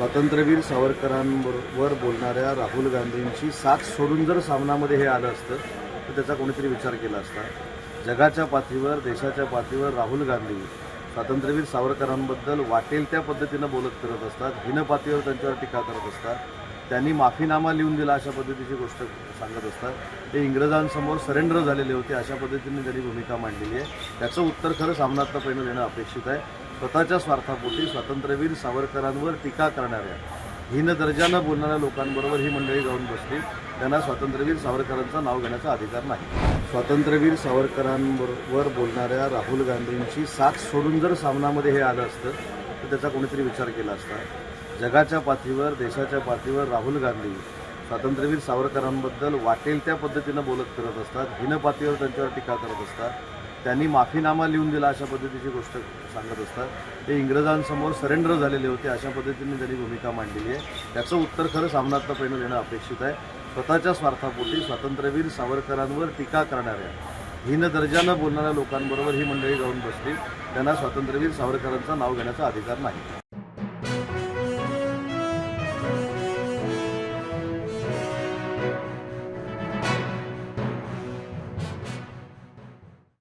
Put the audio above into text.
स्वातंत्र्यवीर सावरकरांवर बोलणाऱ्या राहुल गांधींची साथ सोडून जर सामनामध्ये हे आलं असतं तर त्याचा कोणीतरी विचार केला असता. जगाच्या पातळीवर देशाच्या पातळीवर राहुल गांधी स्वातंत्र्यवीर सावरकरांबद्दल वाटेल त्या पद्धतीनं बोलत करत असतात भिन्न त्यांच्यावर टीका करत असतात. त्यांनी माफीनामा लिहून दिला अशा पद्धतीची गोष्ट सांगत असतात. ते इंग्रजांसमोर सरेंडर झालेले होते अशा पद्धतीने त्यांनी भूमिका मांडलेली आहे. त्याचं उत्तर खरं सामनातलं पहिलं देणं अपेक्षित आहे. स्वतःच्या स्वार्थापोटी स्वातंत्र्यवीर सावरकरांवर टीका करणाऱ्या हीन दर्जानं बोलणाऱ्या लोकांबरोबर ही मंडळी जाऊन बसली त्यांना स्वातंत्र्यवीर सावरकरांचं नाव घेण्याचा अधिकार नाही. स्वातंत्र्यवीर सावरकरांबरोबर बोलणाऱ्या राहुल गांधींची साथ सोडून जर सामनामध्ये हे आलं असतं तर त्याचा कोणीतरी विचार केला असता. जगाच्या पातळीवर देशाच्या पातळीवर राहुल गांधी स्वातंत्र्यवीर सावरकरांबद्दल वाटेल त्या पद्धतीनं बोलत करत असतात हीन पातळीवर त्यांच्यावर टीका करत असतात. त्यांनी माफीनामा लिहून दिला अशा पद्धतीची गोष्ट सांगत असतात. ते इंग्रजांसमोर सरेंडर झालेले होते अशा पद्धतीने त्यांनी भूमिका मांडलेली आहे. त्याचं उत्तर खरं सामनातलं पहिलं देणं अपेक्षित आहे. स्वतःच्या स्वार्थापोटी स्वातंत्र्यवीर सावरकरांवर टीका करणाऱ्या हीन दर्जानं बोलणाऱ्या लोकांबरोबर ही मंडळी जाऊन बसली. त्यांना स्वातंत्र्यवीर सावरकरांचं नाव घेण्याचा अधिकार नाही.